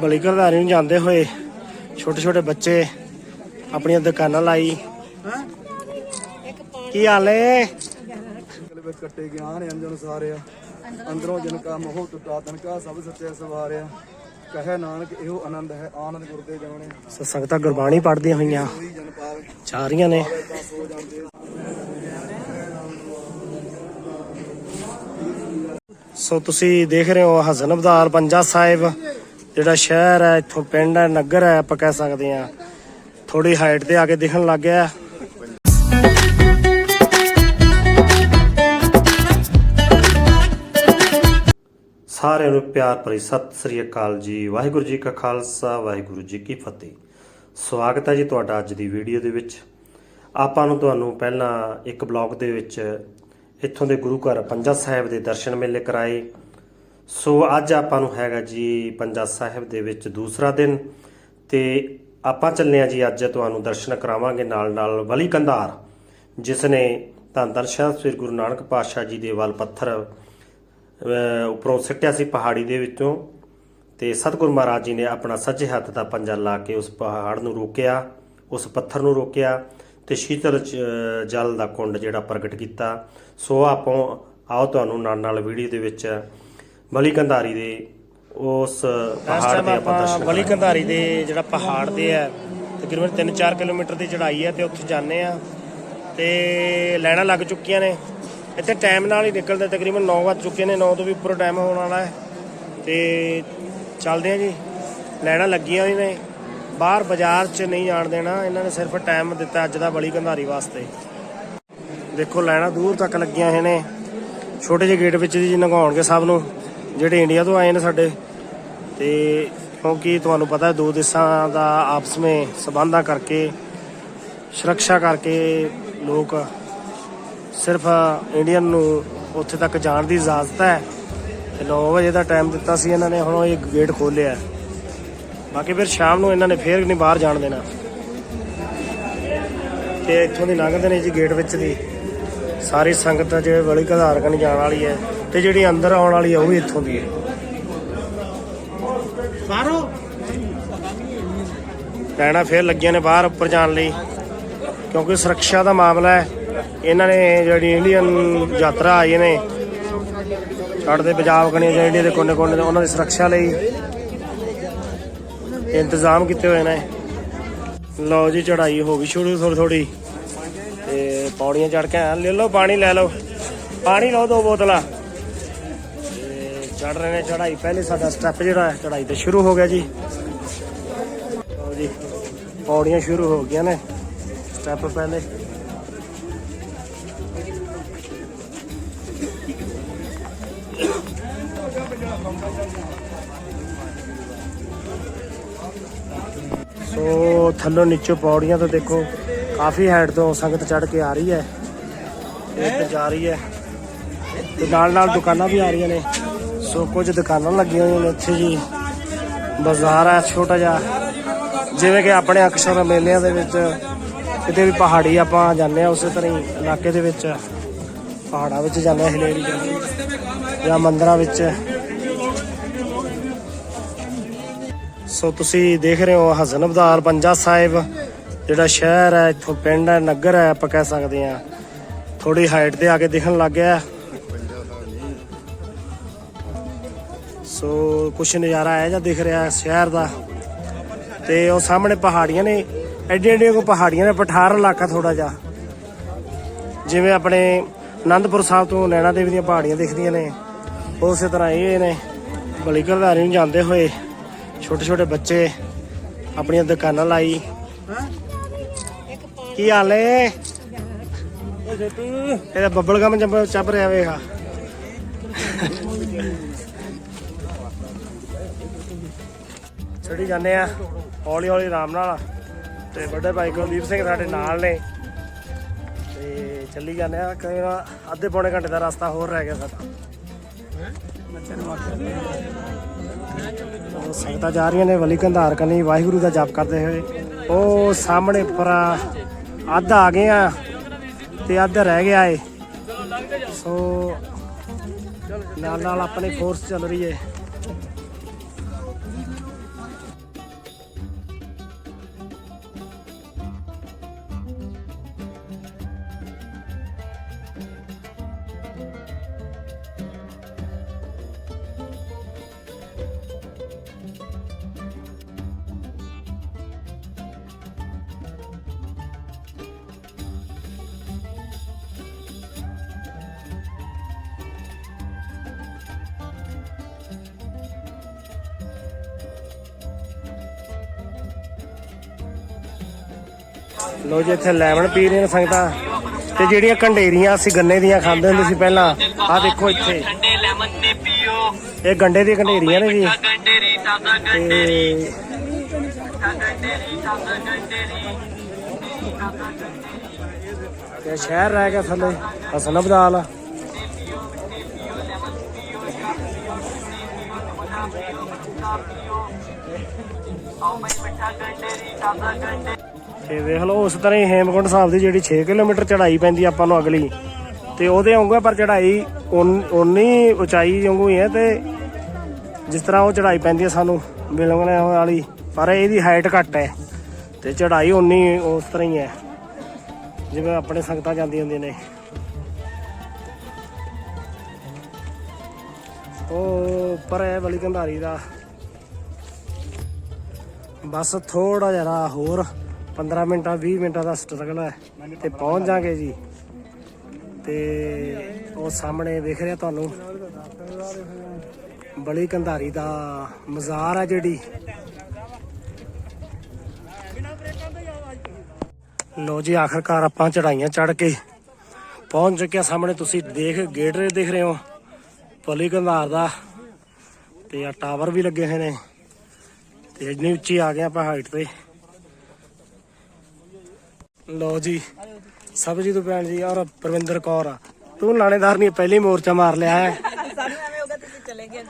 ਬਲੀ ਘਰਦਾਰੀ ਨੂੰ ਜਾਂਦੇ ਹੋਏ ਛੋਟੇ ਛੋਟੇ ਬੱਚੇ ਆਪਣੀਆਂ ਦੁਕਾਨਾਂ ਲਾਈ। ਕੀ ਹਾਲ ਏ? ਵਿੱਚ ਕੱਟੇ ਗਿਆਨ ਅੰਜਨ ਸਾਰਿਆ ਅੰਦਰੋਂ ਜਨ ਕਾ ਮੋਹ ਟੁੱਟਾ ਤਨ ਕਾ ਸਭ ਸੱਚੇ ਸਵਾਰਿਆ। ਕਹੇ ਨਾਨਕ ਇਹੋ ਆਨੰਦ ਹੈ ਆਨੰਦ ਗੁਰਦੇ ਜਾਣੇ। ਸੰਗਤਾਂ ਗੁਰਬਾਣੀ ਪੜ੍ਹਦੀਆਂ ਹੋਈਆਂ। ਰਹੀਆਂ ਨੇ। ਸੋ ਤੁਸੀਂ ਦੇਖ ਰਹੇ ਹੋ ਹਸਨ ਅਬਦਾਰ ਪੰਜਾ ਸਾਹਿਬ। ਜਿਹੜਾ ਸ਼ਹਿਰ ਹੈ, ਇੱਥੋਂ ਪਿੰਡ ਹੈ, ਨਗਰ ਹੈ, ਆਪਾਂ ਕਹਿ ਸਕਦੇ ਹਾਂ। ਥੋੜੀ ਹਾਈਟ ਤੇ ਆ ਕੇ ਦਿਖਣ ਲੱਗ ਗਿਆ। ਸਾਰਿਆਂ ਨੂੰ ਪਿਆਰ ਭਰੀ ਸਤਿ ਸ੍ਰੀ ਅਕਾਲ ਜੀ। ਵਾਹਿਗੁਰੂ ਜੀ ਕਾ ਖਾਲਸਾ, ਵਾਹਿਗੁਰੂ ਜੀ ਕੀ ਫਤਿਹ। ਸਵਾਗਤ ਹੈ ਜੀ ਤੁਹਾਡਾ ਅੱਜ ਦੀ ਵੀਡੀਓ ਦੇ ਵਿੱਚ। ਆਪਾਂ ਨੂੰ ਤੁਹਾਨੂੰ ਪਹਿਲਾਂ ਇੱਕ ਬਲੌਗ ਦੇ ਵਿੱਚ ਇੱਥੋਂ ਦੇ ਗੁਰੂ ਘਰ ਪੰਜਾ ਸਾਹਿਬ ਦੇ ਦਰਸ਼ਨ ਮੇਲੇ ਕਰਾਏ। ਸੋ ਅੱਜ ਆਪਾਂ ਨੂੰ ਹੈਗਾ ਜੀ ਪੰਜਾ ਸਾਹਿਬ ਦੇ ਵਿੱਚ ਦੂਸਰਾ ਦਿਨ ਤੇ ਆਪਾਂ ਚੱਲੇ ਆ ਜੀ ਅੱਜ ਤੁਹਾਨੂੰ ਦਰਸ਼ਨ ਕਰਾਵਾਂਗੇ ਨਾਲ ਨਾਲ ਵਲੀ ਕੰਧਾਰ, ਜਿਸ ਨੇ ਧੰਨ ਧੰਨ ਸਾਹਿਬ ਸ੍ਰੀ ਗੁਰੂ ਨਾਨਕ ਪਾਤਸ਼ਾਹ ਜੀ ਦੇ ਵੱਲ ਪੱਥਰ, ਅਹ, ਉੱਪਰੋਂ ਸਿੱਟਿਆ ਸੀ ਪਹਾੜੀ ਦੇ ਵਿੱਚੋਂ ਤੇ ਸਤਿਗੁਰ ਮਹਾਰਾਜ ਜੀ ਨੇ ਆਪਣਾ ਸੱਜੇ ਹੱਥ ਦਾ ਪੰਜਾ ਲਾ ਕੇ ਉਸ ਪਹਾੜ ਨੂੰ ਰੋਕਿਆ, ਉਸ ਪੱਥਰ ਨੂੰ ਰੋਕਿਆ ਤੇ ਸ਼ੀਤਲ ਜਲ ਦਾ ਕੁੰਡ ਜਿਹੜਾ ਪ੍ਰਗਟ ਕੀਤਾ। ਸੋ ਆਪੋ, ਆਓ ਤੁਹਾਨੂੰ ਨਾਲ ਨਾਲ ਵੀਡੀਓ ਦੇ ਵਿੱਚ ਬਲੀ ਕੰਧਾਰੀ ਦੇ ਉਸ ਪਹਾੜ ਦੇ ਆਪਾਂ ਦਰਸ਼ਨ ਬਲੀ ਕੰਧਾਰੀ ਦੇ ਜਿਹੜਾ ਪਹਾੜ ਦੇ ਹੈ ਤਕਰੀਬਨ 3-4 ਕਿਲੋਮੀਟਰ ਦੀ ਚੜ੍ਹਾਈ ਹੈ ਤੇ ਉੱਥੇ ਜਾਂਦੇ ਆ ਤੇ ਲੈਣਾ ਲੱਗ ਚੁੱਕੀਆਂ ਨੇ। ਇੱਥੇ ਟਾਈਮ ਨਾਲ ਹੀ ਨਿਕਲਦੇ ਤਕਰੀਬਨ 9 ਵੱਜ ਚੁੱਕੇ ਨੇ 9 ਤੋਂ ਵੀ ਉੱਪਰ ਟਾਈਮ ਹੋਣ ਵਾਲਾ ਹੈ। ਤੇ ਚੱਲਦੇ ਆ ਜੀ। ਲੈਣਾ ਲੱਗੀਆਂ ਹੋਈ ਨੇ। ਬਾਹਰ ਬਾਜ਼ਾਰ 'ਚ ਨਹੀਂ ਜਾਣ ਦੇਣਾ। ਇਹਨਾਂ ਨੇ ਸਿਰਫ ਟਾਈਮ ਦਿੱਤਾ ਅੱਜ ਦਾ ਬਲੀ ਕੰਧਾਰੀ ਵਾਸਤੇ। ਦੇਖੋ ਲੈਣਾ ਦੂਰ ਤੱਕ ਲੱਗੀਆਂ ਹੋਏ ਨੇ। ਛੋਟੇ ਜਿਹੇ ਗੇਟ ਵਿੱਚ ਜੀ ਲੰਘਾਉਣਗੇ ਸਭ ਨੂੰ। ਜਿਹੜੇ ਇੰਡੀਆ ਤੋਂ ਆਏ ਨੇ ਸਾਡੇ, ਤੇ ਕਿਉਂਕਿ ਤੁਹਾਨੂੰ ਪਤਾ ਹੈ ਦੋ ਦੇਸ਼ਾਂ ਦਾ ਆਪਸ ਵਿੱਚ ਸਬੰਧਾਂ ਕਰਕੇ, ਸੁਰੱਖਿਆ ਕਰਕੇ ਲੋਕ ਸਿਰਫ ਇੰਡੀਅਨ ਨੂੰ ਉੱਥੇ ਤੱਕ ਜਾਣ ਦੀ ਇਜਾਜ਼ਤ ਹੈ। ਤੇ 9 ਵਜੇ ਦਾ ਟਾਈਮ ਦਿੱਤਾ ਸੀ ਇਹਨਾਂ ਨੇ, ਹੁਣ ਇਹ ਗੇਟ ਖੋਲਿਆ ਬਾਕੀ ਫਿਰ ਸ਼ਾਮ ਨੂੰ ਇਹਨਾਂ ਨੇ ਫੇਰ ਨਹੀਂ ਬਾਹਰ ਜਾਣ ਦੇਣਾ। ਤੇ ਇੱਥੋਂ ਦੀ ਲੰਘਦੇ ਨੇ ਜੀ ਗੇਟ ਵਿੱਚ ਦੀ। ਸਾਰੀ ਸੰਗਤ ਜਿਹੜੇ ਬਲੀ ਘਧਾਰ ਕਨ ਜਾਣ ਵਾਲੀ ਹੈ। ਤੇ ਜਿਹੜੀ ਅੰਦਰ ਆਉਣ ਵਾਲੀ ਹੈ ਉਹ ਵੀ ਇੱਥੋਂ ਦੀ ਹੈ। ਬਾਹਰੋਂ? ਲੈਣਾ ਫੇਰ ਲੱਗੀਆਂ ਨੇ ਬਾਹਰ ਉੱਪਰ ਜਾਣ ਲਈ। ਕਿਉਂਕਿ ਸੁਰੱਖਿਆ ਦਾ ਮਾਮਲਾ ਹੈ। ਇਹਨਾਂ ਨੇ ਜਿਹੜੀ ਇੰਡੀਅਨ ਯਾਤਰਾ ਆਈ ਨੇ ਛੱਡਦੇ ਪੰਜਾਬ ਕਣੀ ਜਾਂ ਇੰਡੀਆ ਦੇ ਕੋਨੇ ਕੋਨੇ ਦੇ ਉਹਨਾਂ ਦੀ ਸੁਰੱਖਿਆ ਲਈ ਇੰਤਜ਼ਾਮ ਕੀਤੇ ਹੋਏ ਨੇ। ਲਓ ਜੀ ਚੜਾਈ ਹੋ ਗਈ ਸ਼ੁਰੂ ਥੋੜੀ ਥੋੜੀ ਤੇ ਪੌੜੀਆਂ ਚੜ ਕੇ। ਲੈ ਲਓ ਪਾਣੀ ਲੈ ਲਓ। ਪਾਣੀ ਲਓ ਦੋ ਬੋਤਲਾਂ। ਚੜ ਰਹੇ ਨੇ ਚੜਾਈ ਪਹਿਲੇ ਸਾਡਾ ਸਟੈਪ ਜਿਹੜਾ ਹੈ ਚੜਾਈ ਤੇ ਸ਼ੁਰੂ ਹੋ ਗਿਆ ਜੀ। ਲਓ ਜੀ, ਪੌੜੀਆਂ ਸ਼ੁਰੂ ਹੋ ਗਈਆਂ ਨੇ ਸਟੈਪ ਪਹਿਲੇ। ਸੋ ਥੱਲੋਂ ਨੀਚੋਂ ਪੌੜੀਆਂ ਤੋਂ ਦੇਖੋ, ਕਾਫੀ ਹਾਈਟ ਤੋਂ ਸੰਗਤ ਚੜ ਕੇ ਆ ਰਹੀ ਹੈ। ਇੱਕ ਜਾ ਰਹੀ ਹੈ। ਤੇ ਨਾਲ ਨਾਲ ਦੁਕਾਨਾਂ ਵੀ ਆ ਰਹੀਆਂ ਨੇ। ਸੋ ਕੁਝ ਦੁਕਾਨਾਂ ਲੱਗੀਆਂ ਹੋਈਆਂ ਨੇ ਇੱਥੇ ਜੀ। ਬਾਜ਼ਾਰ ਹੈ ਛੋਟਾ ਜਿਹਾ। ਜਿਵੇਂ ਕਿ ਆਪਣੇ ਅਕਸਰ ਮੇਲਿਆਂ ਦੇ ਵਿੱਚ ਕਿਤੇ ਵੀ ਪਹਾੜੀ ਆਪਾਂ ਜਾਂਦੇ ਆ ਉਸੇ ਤਰ੍ਹਾਂ ਹੀ ਇਲਾਕੇ ਦੇ ਵਿੱਚ। ਪਹਾੜਾਂ ਵਿੱਚ ਜਾਂਦੇ ਆ ਹਿਲ ਜਾਂ ਮੰਦਰਾਂ ਵਿੱਚ। ਸੋ ਤੁਸੀਂ ਦੇਖ ਰਹੇ ਹੋ ਹਸਨ ਅਬਦਾਰ ਪੰਜਾ ਸਾਹਿਬ। ਜਿਹੜਾ ਸ਼ਹਿਰ ਹੈ, ਇੱਥੋਂ ਪਿੰਡ ਹੈ, ਨਗਰ ਹੈ, ਆਪਾਂ ਕਹਿ ਸਕਦੇ ਹਾਂ। ਥੋੜੀ ਹਾਈਟ ਤੇ ਆ ਕੇ ਦੇਖਣ ਲੱਗ ਗਿਆ। ਸੋ ਕੁਛ ਨਜ਼ਾਰਾ ਹੈ ਜਾਂ ਦਿਖ ਰਿਹਾ ਸ਼ਹਿਰ ਦਾ। ਤੇ ਉਹ ਸਾਹਮਣੇ ਪਹਾੜੀਆਂ ਨੇ ਐਡੀਆਂ ਐਡੀਆਂ ਕੋ ਪਹਾੜੀਆਂ ਨੇ ਪਠਾਰ ਇਲਾਕਾ ਥੋੜਾ ਜਿਹਾ। ਜਿਵੇਂ ਆਪਣੇ ਆਨੰਦਪੁਰ ਸਾਹਿਬ ਤੋਂ ਨੈਣਾ ਦੇਵੀ ਦੀਆਂ ਪਹਾੜੀਆਂ ਦਿਖਦੀਆਂ ਨੇ ਉਸੇ ਤਰ੍ਹਾਂ ਇਹ ਨੇ ਬਲੀ ਘਰਦਾਰੀ ਨੂੰ ਜਾਂਦੇ ਹੋਏ ਛੋਟੇ ਛੋਟੇ ਬੱਚੇ ਆਪਣੀਆਂ ਦੁਕਾਨਾਂ ਲਾਈ। ਕੀ ਹਾਲ ਏ ਇਹਦਾ ਬੱਬਲ ਗਮ ਚੱਪ ਰਿਹਾ ਵੇਖਾ। ਚੜੀ ਜਾਂਦੇ ਆ। ਹੌਲੀ ਹੌਲੀ ਆਰਾਮ ਨਾਲ। ਤੇ ਵੱਡੇ ਭਾਈ ਕੁਲਦੀਪ ਸਿੰਘ ਸਾਡੇ ਨਾਲ ਨੇ। ਤੇ ਚੱਲੀ ਜਾਂਦੇ ਆ। ਕਈ ਵਾਰ ਅੱਧੇ ਪੌਣੇ ਘੰਟੇ ਦਾ ਰਸਤਾ ਹੋਰ ਰਹਿ ਗਿਆ ਸਾਡਾ। ਸੰਗਤਾਂ ਜਾ ਰਹੀਆਂ ਨੇ ਵਲੀ ਕੰਧਾਰ ਕਨੀ। ਵਾਹਿਗੁਰੂ ਦਾ ਜਪ ਕਰਦੇ ਹੋਏ। ਉਹ ਸਾਹਮਣੇ ਉੱਪਰ ਅੱਧ ਆ ਗਏ ਆ ਤੇ ਅੱਧ ਰਹਿ ਗਿਆ ਏ। ਸੋ ਨਾਲ ਨਾਲ ਆਪਣੀ ਫੋਰਸ ਚੱਲ ਰਹੀ ਏ। ਲੋ ਜੀ, ਇੱਥੇ ਲੈਮਨ ਪੀ ਰਹੇ ਨੇ ਸੰਗਤਾਂ। ਤੇ ਜਿਹੜੀਆਂ ਕੰਡੇਰੀਆਂ ਅਸੀਂ ਗੰਨੇ ਦੀਆਂ ਖਾਂਦੇ ਹੁੰਦੇ ਸੀ ਪਹਿਲਾਂ, ਆਹ ਦੇਖੋ ਇੱਥੇ। ਠੰਡੇ ਲੈਮਨ ਨੇ ਪੀਓ ਇਹ ਗੰਡੇ ਦੀਆਂ ਕੰਡੇਰੀਆਂ ਨੇ ਜੀ। ਗੰਡੇਰੀ ਤਾਜ਼ਾ ਗੰਡੇਰੀ ਗੰਡੇਰੀ ਤਾਜ਼ਾ ਗੰਡੇਰੀ ਤੇ ਸ਼ਹਿਰ ਰਹਿ ਗਿਆ ਥੱਲੇ ਹਸਨ ਅਬਦਾਲ ਆਓ ਬਈ ਮਿੱਠਾ ਗੰਡੇਰੀ ਤਾਜ਼ਾ ਗੰਡੇਰੀ ਤੇ ਵੇਖ ਲਓ, ਉਸ ਤਰ੍ਹਾਂ ਹੀ ਹੇਮਕੁੰਡ ਸਾਹਿਬ ਦੀ ਜਿਹੜੀ 6 ਕਿਲੋਮੀਟਰ ਚੜ੍ਹਾਈ ਪੈਂਦੀ ਆਪਾਂ ਨੂੰ ਅਗਲੀ। ਤੇ ਉਹਦੇ ਆਉਂਗਾ ਪਰ ਚੜ੍ਹਾਈ ਉਨੀ ਉਚਾਈ ਵਾਂਗੂ ਹੀ ਹੈ ਤੇ ਜਿਸ ਤਰ੍ਹਾਂ ਉਹ ਚੜ੍ਹਾਈ ਪੈਂਦੀ ਹੈ ਸਾਨੂੰ ਮਿਲਣ ਵਾਲੀ, ਪਰ ਇਹਦੀ ਹਾਈਟ ਘੱਟ ਹੈ। ਤੇ ਚੜ੍ਹਾਈ ਉਨੀ ਉਸ ਤਰ੍ਹਾਂ ਹੀ ਹੈ, ਜਿਵੇਂ ਆਪਣੇ ਸੰਗਤਾਂ ਜਾਂਦੀਆਂ ਹੁੰਦੀਆਂ ਨੇ। ਉਹ ਉੱਪਰ ਹੈ ਬਲੀ ਕੰਧਾਰੀ ਦਾ। ਬਸ ਥੋੜਾ ਜਿਹਾ ਹੋਰ। 15 ਮਿੰਟਾਂ 20 ਮਿੰਟਾਂ ਦਾ ਸਟਰਗਲ ਹੈ ਤੇ ਪਹੁੰਚ ਜਾਗੇ ਜੀ। ਤੇ ਉਹ ਸਾਹਮਣੇ ਵੇਖ ਰਿਹਾ ਤੁਹਾਨੂੰ। ਬਲੀ ਕੰਧਾਰੀ ਦਾ ਮਜ਼ਾਰ ਹੈ ਜਿਹੜੀ। ਲੋ ਜੀ, ਆਖਰਕਾਰ ਆਪਾਂ ਚੜਾਈਆਂ ਚੜ ਕੇ ਪਹੁੰਚ ਚੁੱਕੇ ਹਾਂ ਸਾਹਮਣੇ। ਤੁਸੀਂ ਦੇਖ, ਗੇਟ ਦੇਖ ਰਹੇ ਹੋ। ਬਲੀ ਕੰਧਾਰ ਦਾ। ਤੇ ਆ ਟਾਵਰ ਵੀ ਲੱਗੇ ਹੋਏ ਨੇ। ਤੇ ਇੰਨੀ ਉੱਚੀ ਆ ਗਏ ਆਪਾਂ ਹਾਈਟ ਤੇ। ਲੋ ਜੀ ਸਬਜੀ ਤੋਂ ਭੈਣ ਜੀ ਔਰ ਪ੍ਰਵਿੰਦਰ ਕੌਰ ਤੂੰ ਲਾਣੇਦਾਰ ਨਹੀਂ ਪਹਿਲੀ ਮੋਰਚਾ ਮਾਰ ਲਿਆ ਹੈ। ਸਾਨੂੰ ਐਵੇਂ ਹੋਗਾ ਤੁਸੀਂ ਚਲੇ ਗਏ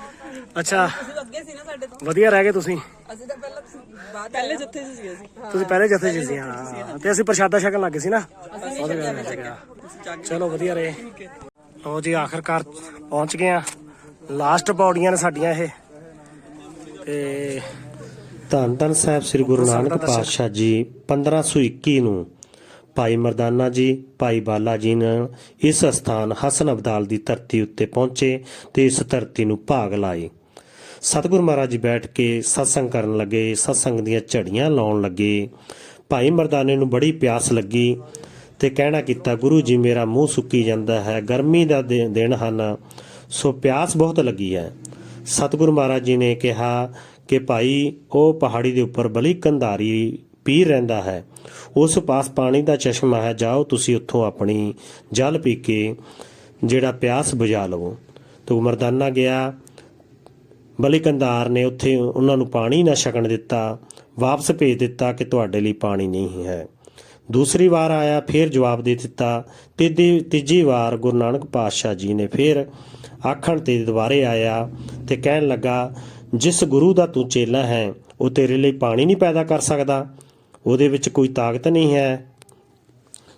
ਅੱਛਾ। ਤਾਂ ਅੱਗੇ ਸੀ ਨਾ ਸਾਡੇ ਤੋਂ। ਵਧੀਆ ਰਹਿ ਗਏ ਤੁਸੀਂ। ਅਸੀਂ ਤਾਂ ਪਹਿਲਾਂ ਬਾਅਦ ਪਹਿਲੇ ਜੱਥੇ ਸੀਗੇ ਅਸੀਂ। ਤੁਸੀਂ ਪਹਿਲੇ ਜੱਥੇ ਸੀ ਹਾਂ। ਤੇ ਅਸੀਂ ਪ੍ਰਸ਼ਾਦਾ ਛਕਣ ਲੱਗੇ ਸੀ ਨਾ। ਚਲੋ ਵਧੀਆ ਰਹੇ। ਲੋ ਜੀ ਆਖਰਕਾਰ ਪਹੁੰਚ ਗਏ ਆ। ਲਾਸਟ ਪੌੜੀਆਂ ਨੇ ਸਾਡੀਆਂ ਇਹ। ਤੇ ਧੰਨ ਧੰਨ ਸਾਹਿਬ ਸ੍ਰੀ ਗੁਰੂ ਨਾਨਕ ਪਾਤਸ਼ਾਹ ਜੀ 1521 ਨੂੰ ਭਾਈ ਮਰਦਾਨਾ ਜੀ, ਭਾਈ ਬਾਲਾ ਜੀ ਨੇ ਇਸ ਸਥਾਨ ਹਸਨ ਅਬਦਾਲ ਦੀ ਧਰਤੀ ਉੱਤੇ ਪਹੁੰਚੇ ਤੇ ਇਸ ਧਰਤੀ ਨੂੰ ਭਾਗ ਲਾਏ। ਸਤਿਗੁਰ ਮਹਾਰਾਜ ਜੀ ਬੈਠ ਕੇ ਸਤਸੰਗ ਕਰਨ ਲੱਗੇ, ਸਤਸੰਗ ਦੀਆਂ ਝੜੀਆਂ ਲਾਉਣ ਲੱਗੇ। ਭਾਈ ਮਰਦਾਨੇ ਨੂੰ ਬੜੀ ਪਿਆਸ ਲੱਗੀ ਤੇ ਕਹਿਣਾ ਕੀਤਾ, ਗੁਰੂ ਜੀ, ਮੇਰਾ ਮੂੰਹ ਸੁੱਕੀ ਜਾਂਦਾ ਹੈ, ਗਰਮੀ ਦਾ, ਦਿਨ ਹਨ, ਸੋ ਪਿਆਸ ਬਹੁਤ ਲੱਗੀ ਹੈ। ਸਤਿਗੁਰੂ ਮਹਾਰਾਜ ਜੀ ਨੇ ਕਿਹਾ ਕਿ ਭਾਈ, ਉਹ ਪਹਾੜੀ ਦੇ ਉੱਪਰ ਬਲੀ ਕੰਧਾਰੀ ਪੀਰ ਰਹਿੰਦਾ ਹੈ। ਉਸ ਪਾਸ ਪਾਣੀ ਦਾ ਚਸ਼ਮਾ ਹੈ, ਜਾਓ ਤੁਸੀਂ ਉੱਥੋਂ ਆਪਣੀ ਜਲ ਪੀ ਕੇ ਜਿਹੜਾ ਪਿਆਸ ਬੁਝਾ ਲਵੋ। ਤੋ ਮਰਦਾਨਾ ਗਿਆ। ਬਲੀ ਕੰਧਾਰ ਨੇ ਉੱਥੇ ਉਹਨਾਂ ਨੂੰ ਪਾਣੀ ਨਾ ਛਕਣ ਦਿੱਤਾ, ਵਾਪਸ ਭੇਜ ਦਿੱਤਾ ਕਿ ਤੁਹਾਡੇ ਲਈ ਪਾਣੀ ਨਹੀਂ ਹੈ। ਦੂਸਰੀ ਵਾਰ ਆਇਆ, ਫਿਰ ਜਵਾਬ ਦੇ ਦਿੱਤਾ, ਤੀਜੀ ਤੀਜੀ ਵਾਰ ਗੁਰੂ ਨਾਨਕ ਪਾਤਸ਼ਾਹ ਜੀ ਨੇ ਫਿਰ ਆਖਣ ਤੇ ਦੁਬਾਰੇ ਆਇਆ ਤੇ ਕਹਿਣ ਲੱਗਾ, ਜਿਸ ਗੁਰੂ ਦਾ ਤੂੰ ਚੇਲਾ ਹੈ, ਉਹ ਤੇਰੇ ਲਈ ਪਾਣੀ ਨਹੀਂ ਪੈਦਾ ਕਰ ਸਕਦਾ। ਉਹਦੇ ਵਿੱਚ ਕੋਈ ਤਾਕਤ ਨਹੀਂ ਹੈ।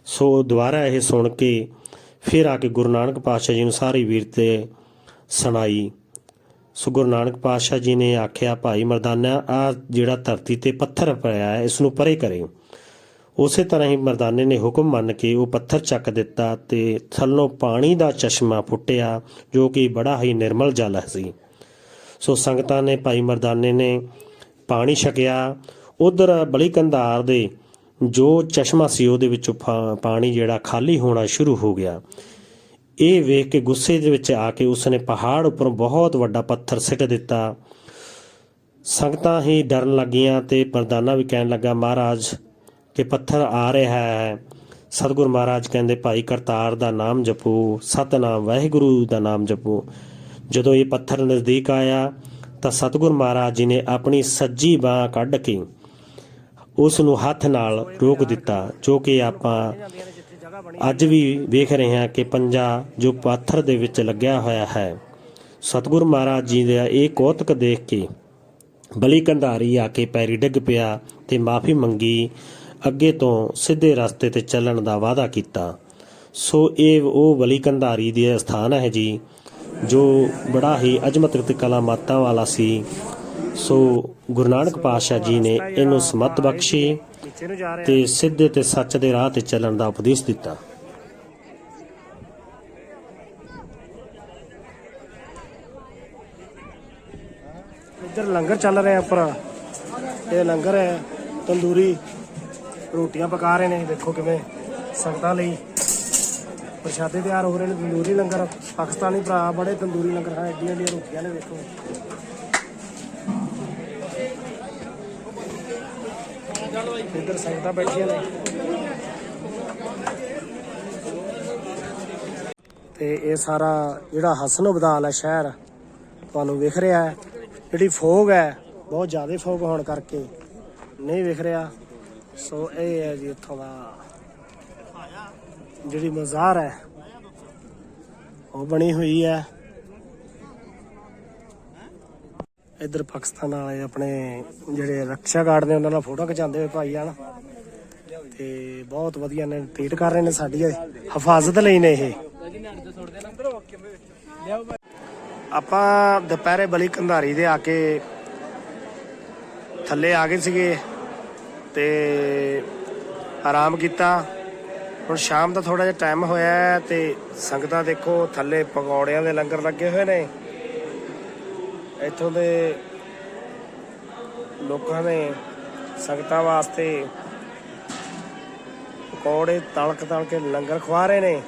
ਸੋ ਦੁਬਾਰਾ ਇਹ ਸੁਣ ਕੇ ਫਿਰ ਆ ਕੇ ਗੁਰੂ ਨਾਨਕ ਪਾਤਸ਼ਾਹ ਜੀ ਨੂੰ ਸਾਰੀ ਵੀਰਤੇ ਸੁਣਾਈ। ਸੋ ਗੁਰੂ ਨਾਨਕ ਪਾਤਸ਼ਾਹ ਜੀ ਨੇ ਆਖਿਆ, ਭਾਈ ਮਰਦਾਨਾ, ਆ ਜਿਹੜਾ ਧਰਤੀ ਤੇ ਪੱਥਰ ਪਿਆ ਹੈ, ਇਸ ਨੂੰ ਪਰੇ ਕਰਿਓ। ਉਸੇ ਤਰ੍ਹਾਂ ਹੀ ਮਰਦਾਨੇ ਨੇ ਹੁਕਮ ਮੰਨ ਕੇ ਉਹ ਪੱਥਰ ਚੱਕ ਦਿੱਤਾ ਤੇ ਥੱਲੋਂ ਪਾਣੀ ਦਾ ਚਸ਼ਮਾ ਫੁੱਟਿਆ, ਜੋ ਕਿ ਬੜਾ ਹੀ ਨਿਰਮਲ ਜਲ ਸੀ। ਸੋ ਸੰਗਤਾਂ ਨੇ ਭਾਈ ਮਰਦਾਨੇ ਨੇ ਪਾਣੀ ਛਕਿਆ। ਉਧਰ ਬਲੀ ਕੰਧਾਰ ਦੇ ਜੋ ਚਸ਼ਮਾ ਸੀ ਉਹਦੇ ਵਿੱਚੋਂ ਫਾ- ਪਾਣੀ ਜਿਹੜਾ ਖਾਲੀ ਹੋਣਾ ਸ਼ੁਰੂ ਹੋ ਗਿਆ। ਇਹ ਵੇਖ ਕੇ ਗੁੱਸੇ ਦੇ ਵਿੱਚ ਆ ਕੇ ਉਸਨੇ ਪਹਾੜ ਉੱਪਰੋਂ ਬਹੁਤ ਵੱਡਾ ਪੱਥਰ ਸਿੱਟ ਦਿੱਤਾ। ਸੰਗਤਾਂ ਹੀ ਡਰਨ ਲੱਗੀਆਂ ਤੇ ਮਰਦਾਨਾ ਵੀ ਕਹਿਣ ਲੱਗਾ, ਮਹਾਰਾਜ, ਕਿ ਪੱਥਰ ਆ ਰਿਹਾ ਹੈ। ਸਤਿਗੁਰ ਮਹਾਰਾਜ ਕਹਿੰਦੇ, ਭਾਈ ਕਰਤਾਰ ਦਾ ਨਾਮ ਜਪੋ, ਸਤਨਾਮ, ਵਾਹਿਗੁਰੂ ਦਾ ਨਾਮ ਜਪੋ। ਜਦੋਂ ਇਹ ਪੱਥਰ ਨਜ਼ਦੀਕ ਆਇਆ ਤਾਂ ਸਤਿਗੁਰ ਮਹਾਰਾਜ ਜੀ ਨੇ ਆਪਣੀ ਸੱਜੀ ਬਾਹ ਕੱਢ ਕੇ ਉਸ ਨੂੰ ਹੱਥ ਨਾਲ ਰੋਕ ਦਿੱਤਾ, ਜੋ ਕਿ ਆਪਾਂ ਅੱਜ ਵੀ ਵੇਖ ਰਹੇ ਹਾਂ ਕਿ ਪੰਜਾ ਜੋ ਪਾਥਰ ਦੇ ਵਿੱਚ ਲੱਗਿਆ ਹੋਇਆ ਹੈ। ਸਤਿਗੁਰ ਮਹਾਰਾਜ ਜੀ ਦਾ ਇਹ ਕੌਤਕ ਦੇਖ ਕੇ ਬਲੀ ਕੰਧਾਰੀ ਆ ਕੇ ਪੈਰੀ ਡਿੱਗ ਪਿਆ ਤੇ ਮਾਫੀ ਮੰਗੀ, ਅੱਗੇ ਤੋਂ ਸਿੱਧੇ ਰਸਤੇ ਤੇ ਚੱਲਣ ਦਾ ਵਾਅਦਾ ਕੀਤਾ। ਸੋ ਇਹ ਉਹ ਬਲੀ ਕੰਧਾਰੀ ਦੀ ਸਥਾਨ ਹੈ ਜੀ, ਜੋ ਬੜਾ ਹੀ ਅਜਮਤ ਕਲਾ ਕਲਾਮਾਤਾਂ ਵਾਲਾ ਸੀ ਸੋ ਗੁਰੂ ਨਾਨਕ ਪਾਤਸ਼ਾਹ ਜੀ ਨੇ ਇਹਨੂੰ ਸਮਤ ਬਖਸ਼ੀ ਤੇ ਸਿੱਧੇ ਤੇ ਸੱਚ ਦੇ ਰਾਹ ਤੇ ਚੱਲਣ ਦਾ ਉਪਦੇਸ਼ ਦਿੱਤਾ। ਇੱਧਰ ਲੰਗਰ ਚੱਲ ਰਿਹਾ ਉੱਪਰ। ਇਹ ਲੰਗਰ ਹੈ, ਤੰਦੂਰੀ ਰੋਟੀਆਂ ਪਕਾ ਰਹੇ ਨੇ, ਦੇਖੋ ਕਿਵੇਂ ਸੰਗਤਾਂ ਲਈ ਪ੍ਰਸ਼ਾਦੇ ਤਿਆਰ ਹੋ ਰਹੇ ਨੇ। ਤੰਦੂਰੀ ਲੰਗਰ ਪਾਕਿਸਤਾਨੀ ਭਰਾ ਬੜੇ ਤੰਦੂਰੀ ਲੰਗਰ ਖਾਣ ਐਡੀਆਂ ਐਡੀਆਂ ਰੋਟੀਆਂ ਨੇ, ਦੇਖੋ। ਇੱਧਰ ਸੰਗਤਾਂ ਬੈਠੀਆਂ ਨੇ। ਤੇ ਇਹ ਸਾਰਾ ਜਿਹੜਾ ਹਸਨ ਉਬਦਾਲ ਹੈ ਸ਼ਹਿਰ, ਤੁਹਾਨੂੰ ਵਿਖ ਰਿਹਾ ਹੈ। ਜਿਹੜੀ ਫੋਗ ਹੈ, ਬਹੁਤ ਜ਼ਿਆਦਾ ਫੋਗ ਹੋਣ ਕਰਕੇ ਨਹੀਂ ਵਿਖ ਰਿਹਾ। ਸੋ ਇਹ ਹੈ ਜੀ ਇੱਥੋਂ ਦਾ ਜਿਹੜੀ ਮਜ਼ਾਰ ਹੈ, ਉਹ ਬਣੀ ਹੋਈ ਹੈ। ਇੱਧਰ ਪਾਕਿਸਤਾਨ ਵਾਲੇ ਆਪਣੇ ਜਿਹੜੇ ਰੱਖਿਆ ਗਾਰਡ ਨੇ, ਉਹਨਾਂ ਨਾਲ ਫੋਟੋ ਖਿਚਾਉਂਦੇ ਹੋਏ ਭਾਈ ਹਨ ਤੇ ਬਹੁਤ ਵਧੀਆ ਨੇ ਟ੍ਰੀਟ ਕਰ ਰਹੇ ਨੇ ਸਾਡੀ ਹਿਫਾਜ਼ਤ ਲਈ ਨੇ ਇਹ। ਆਪਾਂ ਦੁਪਹਿਰੇ ਬਲੀ ਕੰਧਾਰੀ ਦੇ ਆ ਕੇ ਥੱਲੇ ਆ ਗਏ ਸੀਗੇ ਤੇ ਆਰਾਮ ਕੀਤਾ। ਹੁਣ ਸ਼ਾਮ ਦਾ ਥੋੜਾ ਜਿਹਾ ਟਾਈਮ ਹੋਇਆ ਤੇ ਸੰਗਤਾਂ ਦੇਖੋ, ਥੱਲੇ ਪਕੌੜਿਆਂ ਦੇ ਲੰਗਰ ਲੱਗੇ ਹੋਏ ਨੇ। ਇੱਥੋਂ ਦੇ ਲੋਕਾਂ ਨੇ ਸੰਗਤਾਂ ਵਾਸਤੇ ਪਕੌੜੇ ਤਲਕ ਤਲ ਕੇ ਲੰਗਰ ਖਵਾ ਰਹੇ ਨੇ।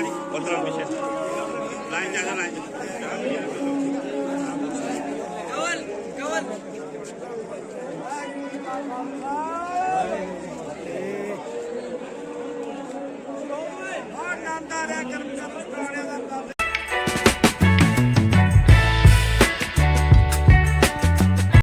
ਖੜੀ ਉਸ ਤਰ੍ਹਾਂ ਪਿੱਛੇ। ਲਾਈਨ ਚੱਲ ਲਾਈਨ ਗੋਲ ਗੋਲ ਆਨੰਦ ਆ ਰਿਹਾ ਕਰਮ ਕਰਮ ਪ੍ਰਾਣੇ